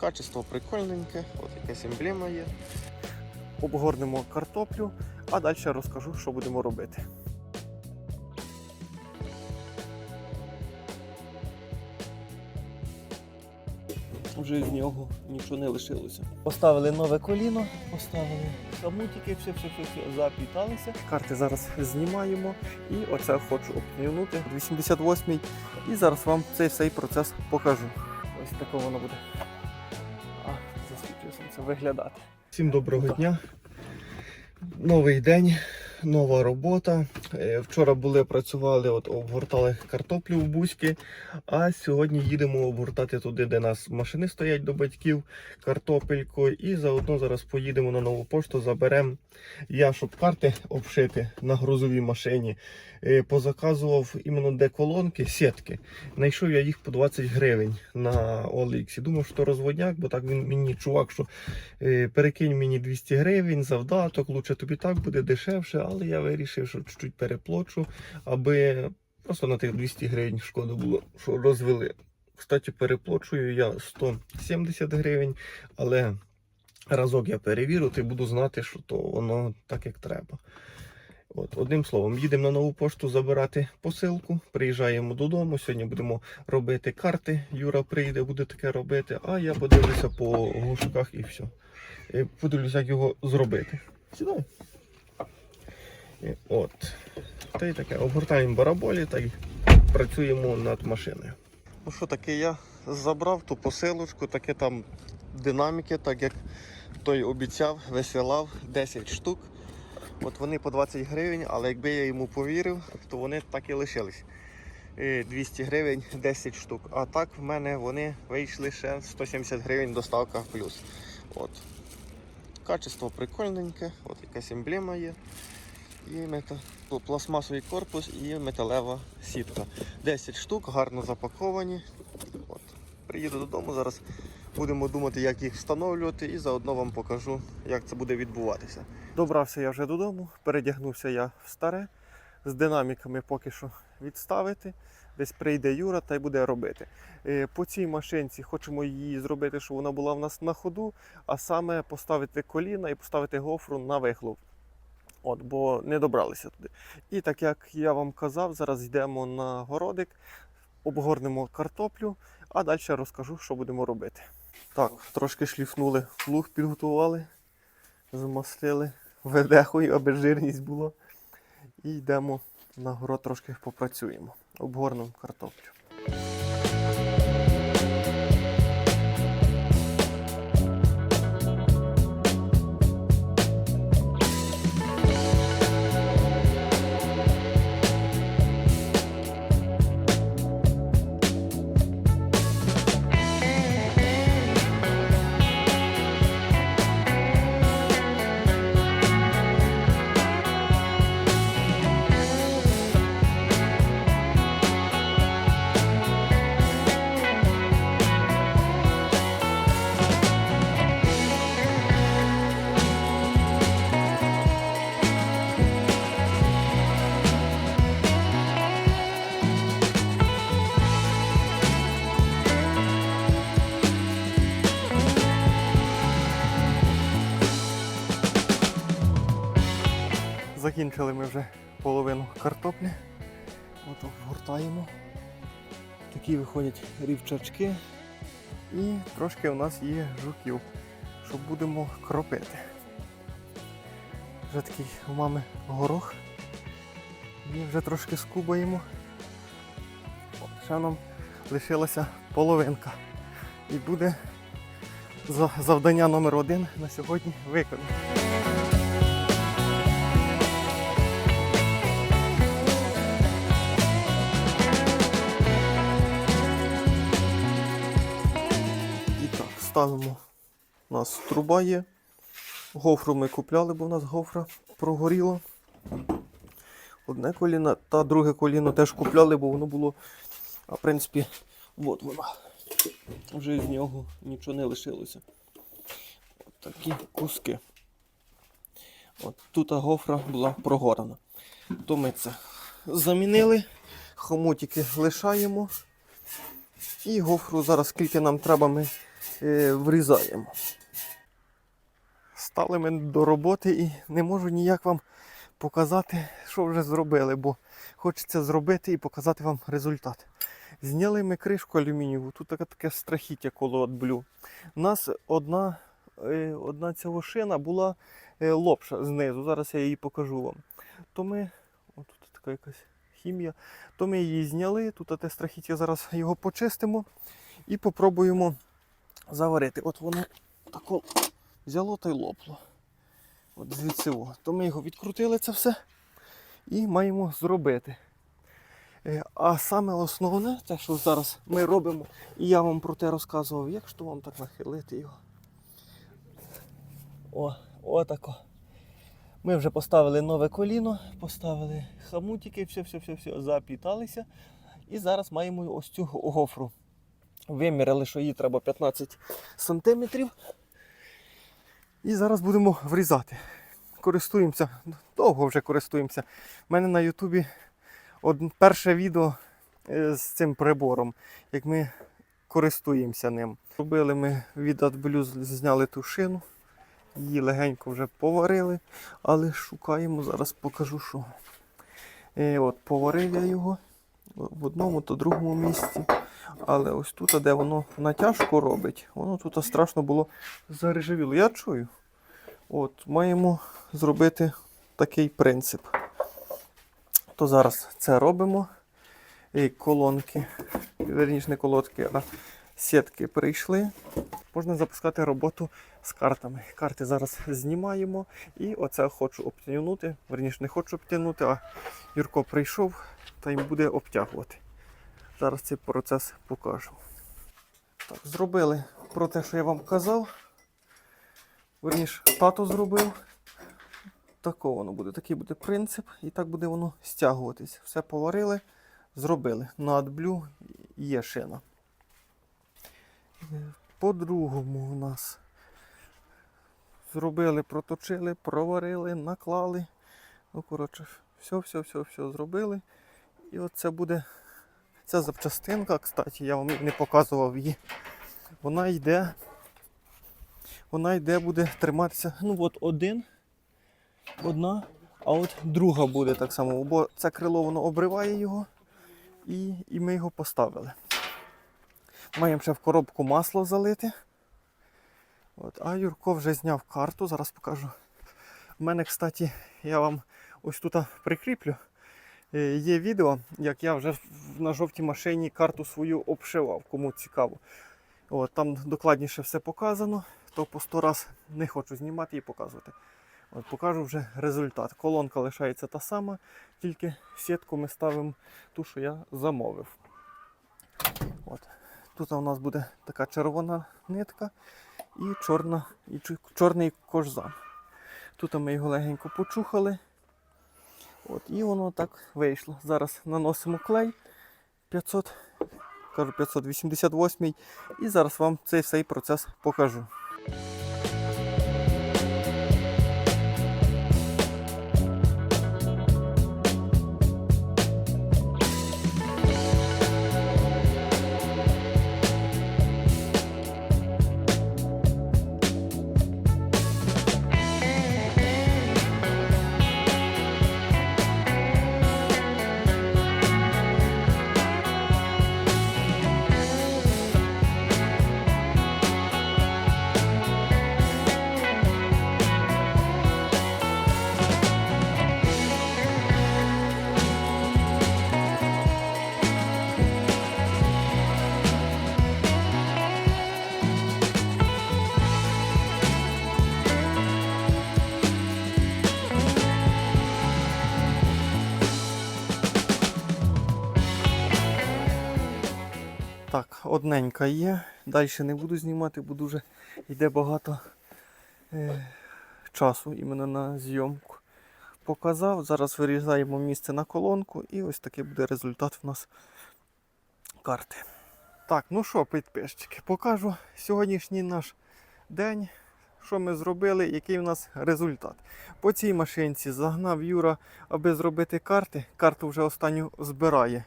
Качество прикольненьке, от якась емблема є. обгорнемо картоплю, а далі розкажу, що будемо робити. Вже з нього нічого не лишилося. Поставили нове коліно, поставили самутики, все, все, все, все запіталися. Карти зараз знімаємо і оце хочу обтягнути 88-й. І зараз вам цей всей процес покажу. Ось таке воно буде. А, виглядати. Всім доброго дня. Новий день, нова робота. Е, Вчора були працювали, от обгортали картоплю в бузьки, а сьогодні їдемо обгортати туди, де нас машини стоять до батьків, картопельку. І заодно зараз поїдемо на нову пошту, заберемо. Я, щоб карти обшити на грузовій машині, е, позаказував іменно де колонки, сітки. Знайшов я їх по 20 гривень на OLX. Думав, що розводняк, бо так він мені чувак, що Е, перекинь мені 200 гривень, завдаток, лучше тобі так буде дешевше, але я вирішив, що чуть-чуть переплачу, аби просто на тих 200 гривень шкода було, що розвели. Кстати, переплачую я 170 гривень, але разок я перевірю, і буду знати, що то воно так як треба. От, одним словом, їдемо на нову пошту забирати посилку, приїжджаємо додому. Сьогодні будемо робити карти. Юра прийде, буде таке робити, а я подивлюся по гушках і все. Подивлюся, як його зробити. Сідай. От. Та й таке. Обгортаємо бараболі та й працюємо над машиною. Ну що таке, я забрав ту посилочку, таке там динаміки, так як той обіцяв, висилав 10 штук. От вони по 20 гривень, але якби я йому повірив, то вони так і лишились. Е, 200 гривень 10 штук. А так в мене вони вийшли ще 170 гривень доставка плюс. От. Качество прикольненьке, от якась емблема є. І мета... пластмасовий корпус і металева сітка. 10 штук, гарно запаковані. От. Приїду додому, зараз будемо думати, як їх встановлювати, і заодно вам покажу, як це буде відбуватися. Добрався я вже додому, передягнувся я в старе. З динаміками поки що відставити. Десь прийде Юра та й буде робити. Е, По цій машинці хочемо її зробити, щоб вона була в нас на ходу, а саме поставити коліна і поставити гофру на вихлоп. От, бо не добралися туди. І так як я вам казав, зараз йдемо на городик, обгорнемо картоплю, а далі розкажу, що будемо робити. Так, трошки шліфнули, плуг підготували, замастили ведехою, аби жирність була. І йдемо на город трошки попрацюємо. Обгорнемо картоплю. Закінчили ми вже половину картоплі. От обгортаємо. Такі виходять рівчачки. І трошки у нас є жуків, що будемо кропити. Вже такий у мами горох. І вже трошки скубаємо. От, ще нам лишилася половинка. І буде завдання номер один на сьогодні виконано. Ставимо. У нас труба є. Гофру ми купляли, бо в нас гофра прогоріла. Одне коліно та друге коліно теж купляли, бо воно було. А в принципі, от вона. Вже з нього нічого не лишилося. От такі куски. От тут гофра була прогорана. То ми це замінили, хомутики лишаємо. І гофру зараз скільки нам треба, ми врізаємо. Стали ми до роботи і не можу ніяк вам показати, що вже зробили, бо хочеться зробити і показати вам результат. Зняли ми кришку алюмінієву, тут таке, таке страхіття коло блю. У нас одна, е, одна цього шина була е, лопша знизу. Зараз я її покажу вам. То ми, о, така якась хімія, то ми її зняли, тут те страхіття, зараз його почистимо і попробуємо заварити. От воно тако взяло та й лопло. От звідси. То ми його відкрутили це все і маємо зробити. Е, А саме основне, те, що зараз ми робимо, і я вам про те розказував, як ж вам так нахилити його. О, отако. Ми вже поставили нове коліно, поставили хамутики, все, все, все, все, запіталися. І зараз маємо ось цю гофру. Виміряли, що їй треба 15 сантиметрів. І зараз будемо врізати. Користуємося, довго вже користуємося. У мене на Ютубі перше відео е, з цим прибором, як ми користуємося ним. Робили ми від AdBlue, зняли ту шину, її легенько вже поварили, але шукаємо, зараз покажу, що. Е, от, поварив я його в одному та другому місці. Але ось тут, де воно натяжку робить, воно тут страшно було зарежавіло. Я чую. От, маємо зробити такий принцип. То зараз це робимо. І колонки, верніше не колодки, а сітки прийшли. Можна запускати роботу з картами. Карти зараз знімаємо. І оце хочу обтягнути. Верніше не хочу обтягнути, а Юрко прийшов та їм буде обтягувати. Зараз цей процес покажу. Так, зробили про те, що я вам казав. Верніше, тато зробив. Тако воно буде. Такий буде принцип, і так буде воно стягуватись. Все поварили, зробили. На AdBlue є шина. По-другому у нас зробили, проточили, проварили, наклали. Ну, коротше, все, все, все, все зробили. І оце буде ця запчастинка, кстати, я вам не показував її. Вона йде. Вона йде, буде триматися. Ну от один, одна, а от друга буде так само. Бо це крило воно обриває його і, і ми його поставили. Маємо ще в коробку масло залити. От, а Юрко вже зняв карту, зараз покажу. У мене, кстати, я вам ось тут прикріплю. Е, Є відео, як я вже на жовтій машині карту свою обшивав, кому цікаво. От, там докладніше все показано, то по 100 раз не хочу знімати і показувати. От, покажу вже результат. Колонка лишається та сама, тільки сітку ми ставимо ту, що я замовив. От. Тут у нас буде така червона нитка і, чорна, і чорний кожзам. Тут ми його легенько почухали. От, і воно так вийшло. Зараз наносимо клей 500, кажу 588 і зараз вам цей всей процес покажу. Одненька є. Далі не буду знімати, бо дуже йде багато е, часу іменно на зйомку. Показав. Зараз вирізаємо місце на колонку і ось такий буде результат в нас карти. Так, ну що, підписчики, покажу сьогоднішній наш день, що ми зробили, який у нас результат. По цій машинці загнав Юра, аби зробити карти. Карту вже останню збирає.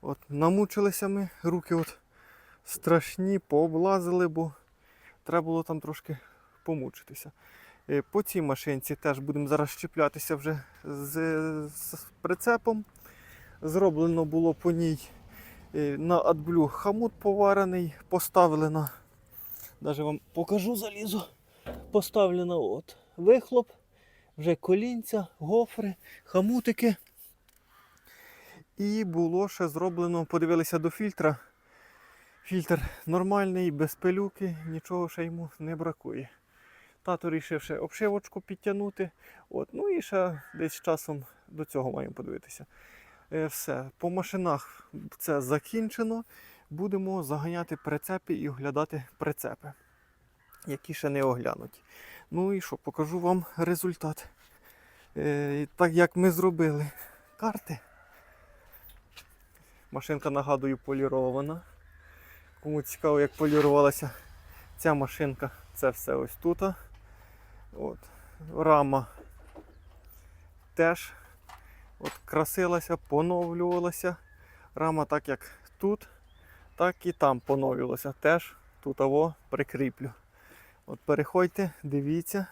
От, намучилися ми, руки от страшні, пооблазили, бо Треба було там трошки помучитися. Е, По цій машинці теж будемо зараз щеплятися вже з, з прицепом. Зроблено було по ній е, на AdBlue хамут поварений, поставлено. Навіть вам покажу залізо. Поставлено от вихлоп, вже колінця, гофри, хамутики. І було ще зроблено, подивилися до фільтра. Фільтр нормальний, без пилюки, нічого ще йому не бракує. Тато рішив ще обшивочку підтягнути. От, ну і ще десь часом до цього маємо подивитися. Е, все, по машинах це закінчено. Будемо заганяти прицепи і оглядати прицепи, які ще не оглянуті. Ну і що, покажу вам результат. Е, так як ми зробили карти. Машинка, нагадую, полірована. Кому цікаво, як полірувалася ця машинка, це все ось тут. От. Рама теж от, красилася, поновлювалася. Рама так як тут, так і там поновлювалася. Теж тут аво прикріплю. От переходьте, дивіться.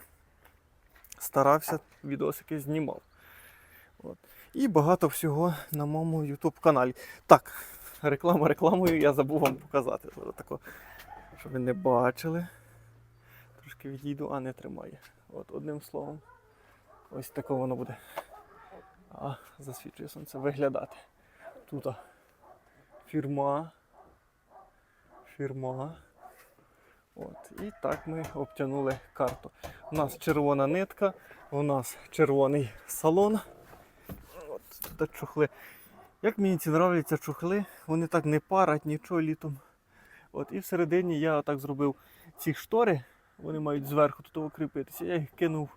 Старався, відосики знімав. От. І багато всього на моєму YouTube каналі. Так, реклама рекламою я забув вам показати. Тако, щоб ви не бачили. Трошки відійду, а не тримає. От одним словом. Ось таке воно буде. А, засвічує сонце виглядати. Тут фірма. Фірма. От. І так ми обтянули карту. У нас червона нитка, у нас червоний салон. От тут чухли. Як мені ці нравляться чухли, вони так не парать нічого літом. От, і всередині я так зробив ці штори, вони мають зверху тут укріпитися. Я їх кинув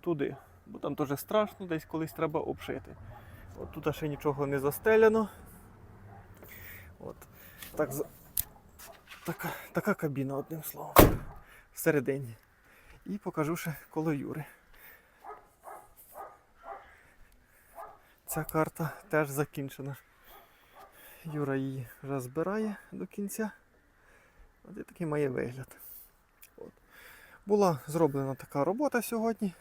туди. Бо там теж страшно, десь колись треба обшити. От тут ще нічого не застеляно. От. Так, така, така кабіна, одним словом. Всередині. І покажу ще коло Юри. Ця карта теж закінчена. Юра її вже збирає до кінця. От і такий має вигляд. От. Була зроблена така робота сьогодні.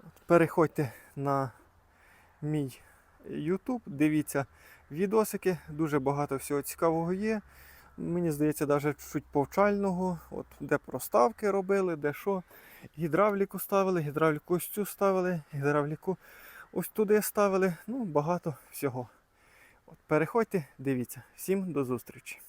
От, Переходьте на мій YouTube, дивіться відосики, дуже багато всього цікавого є. Мені здається, навіть чуть повчального, от, де проставки робили, де що. Гідравліку ставили, гідравліку цю ставили, гідравліку ось туди ставили. Ну, багато всього. От, переходьте, дивіться. Всім до зустрічі!